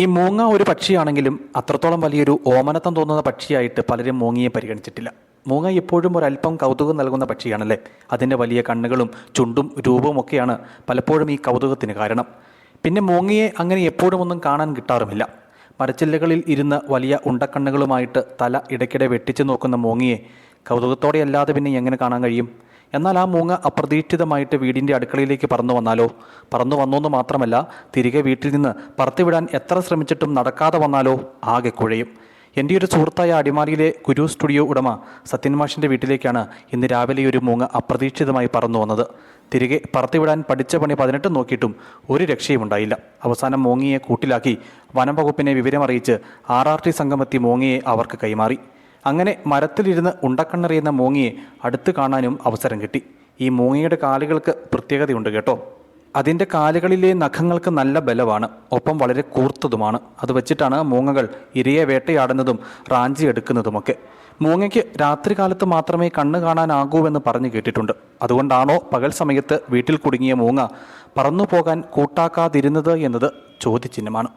ഈ മൂങ്ങ ഒരു പക്ഷിയാണെങ്കിലും അത്രത്തോളം വലിയൊരു ഓമനത്തം തോന്നുന്ന പക്ഷിയായിട്ട് പലരും മൂങ്ങയെ പരിഗണിച്ചിട്ടില്ല. മൂങ്ങ എപ്പോഴും ഒരല്പം കൗതുകം നൽകുന്ന പക്ഷിയാണല്ലേ? അതിന്റെ വലിയ കണ്ണുകളും ചുണ്ടും രൂപവും ഒക്കെയാണ് പലപ്പോഴും ഈ കൗതുകത്തിന് കാരണം. പിന്നെ മൂങ്ങയെ അങ്ങനെ എപ്പോഴും ഒന്നും കാണാൻ കിട്ടാറുമില്ല. മരച്ചില്ലകളിൽ ഇരുന്ന് വലിയ ഉണ്ടക്കണ്ണുകളുമായിട്ട് തല ഇടയ്ക്കിടെ വെട്ടിച്ചു നോക്കുന്ന മൂങ്ങയെ കൗതുകത്തോടെയല്ലാതെ പിന്നെ എങ്ങനെ കാണാൻ കഴിയും? എന്നാൽ ആ മൂങ്ങ അപ്രതീക്ഷിതമായിട്ട് വീടിന്റെ അടുക്കളയിലേക്ക് പറന്നു വന്നാലോ? പറന്നു വന്നോന്ന് മാത്രമല്ല തിരികെ വീട്ടിൽ നിന്ന് പറത്തിവിടാൻ എത്ര ശ്രമിച്ചിട്ടും നടക്കാതെ വന്നാലോ? ആകെ കുഴയും. എന്റെ ഒരു സുഹൃത്തായ അടിമാലിയിലെ കുരു സ്റ്റുഡിയോ ഉടമ സത്യൻ മാഷിന്റെ വീട്ടിലേക്കാണ് ഇന്ന് രാവിലെ ഒരു മൂങ്ങ അപ്രതീക്ഷിതമായി പറന്നു വന്നത്. തിരികെ പറത്തിവിടാൻ പഠിച്ച പണി പതിനെട്ട് നോക്കിയിട്ടും ഒരു രക്ഷയും ഉണ്ടായില്ല. അവസാനം മോങ്ങിയെ കൂട്ടിലാക്കി വനം വകുപ്പിനെ വിവരമറിയിച്ച് ആർ ആർ ടി സംഘമെത്തി മോങ്ങിയെ അവർക്ക് കൈമാറി. അങ്ങനെ മരത്തിലിരുന്ന് ഉണ്ടക്കണ്ണെറിയുന്ന മൂങ്ങിയെ അടുത്ത് കാണാനും അവസരം കിട്ടി. ഈ മൂങ്ങിയുടെ കാലുകൾക്ക് പ്രത്യേകതയുണ്ട് കേട്ടോ. അതിന്റെ കാലുകളിലെ നഖങ്ങൾക്ക് നല്ല ബലമാണ്. ഒപ്പം വളരെ കൂർത്തതുമാണ്. അത് വെച്ചിട്ടാണ് മൂങ്ങകൾ ഇരയെ വേട്ടയാടുന്നതും റാഞ്ചി എടുക്കുന്നതുമൊക്കെ. മൂങ്ങയ്ക്ക് രാത്രികാലത്ത് മാത്രമേ കണ്ണ് കാണാനാകൂവെന്ന് പറഞ്ഞു കേട്ടിട്ടുണ്ട്. അതുകൊണ്ടാണോ പകൽ സമയത്ത് വീട്ടിൽ കുടുങ്ങിയ മൂങ്ങ പറന്നു പോകാൻ കൂട്ടാക്കാതിരുന്നത് എന്നത് ചോദ്യചിഹ്നമാണ്.